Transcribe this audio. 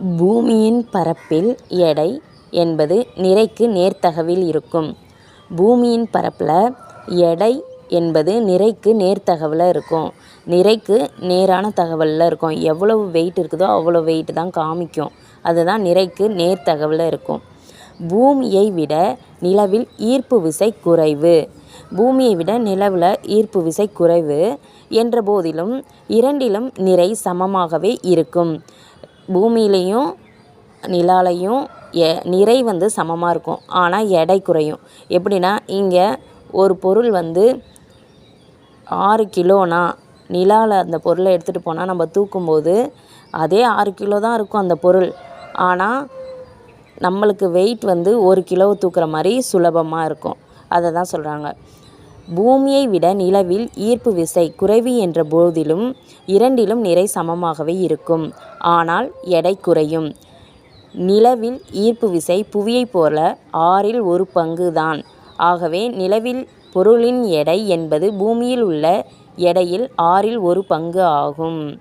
பூமியின் பரப்பில் எடை என்பது நிறைக்கு நேர்த்தகவில் இருக்கும். பூமியின் பரப்பில் எடை என்பது நிறைக்கு நேர்த்தகவில் இருக்கும். நிறைக்கு நேரான தகவலில் இருக்கும். எவ்வளவு வெயிட் இருக்குதோ அவ்வளோ வெயிட் தான் காமிக்கும். அதுதான் நிறைக்கு நேர்த்தகவில் இருக்கும். பூமியை விட நிலவில் ஈர்ப்பு விசை குறைவு. பூமியை விட நிலவில் ஈர்ப்பு விசை குறைவு என்ற போதிலும் இரண்டிலும் நிறை சமமாகவே இருக்கும். பூமியிலையும் நிலாலையும் எ நிறை வந்து சமமாக இருக்கும். ஆனால் எடை குறையும். எப்படின்னா இங்கே ஒரு பொருள் வந்து ஆறு கிலோனா நிலாவில் அந்த பொருளை எடுத்துகிட்டு போனால் நம்ம தூக்கும்போது அதே ஆறு கிலோ தான் இருக்கும் அந்த பொருள். ஆனால் நம்மளுக்கு வெயிட் வந்து ஒரு கிலோவை தூக்குற மாதிரி சுலபமாக இருக்கும். அதை தான் சொல்கிறாங்க. பூமியை விட நிலவில் ஈர்ப்பு விசை குறைவு என்ற போதிலும் இரண்டிலும் நிறை சமமாகவே இருக்கும். ஆனால் எடை குறையும். நிலவில் ஈர்ப்பு விசை புவியைப் போல ஆறில் ஒரு பங்கு தான். ஆகவே நிலவில் பொருளின் எடை என்பது பூமியில் உள்ள எடையில் ஆறில் ஒரு பங்கு ஆகும்.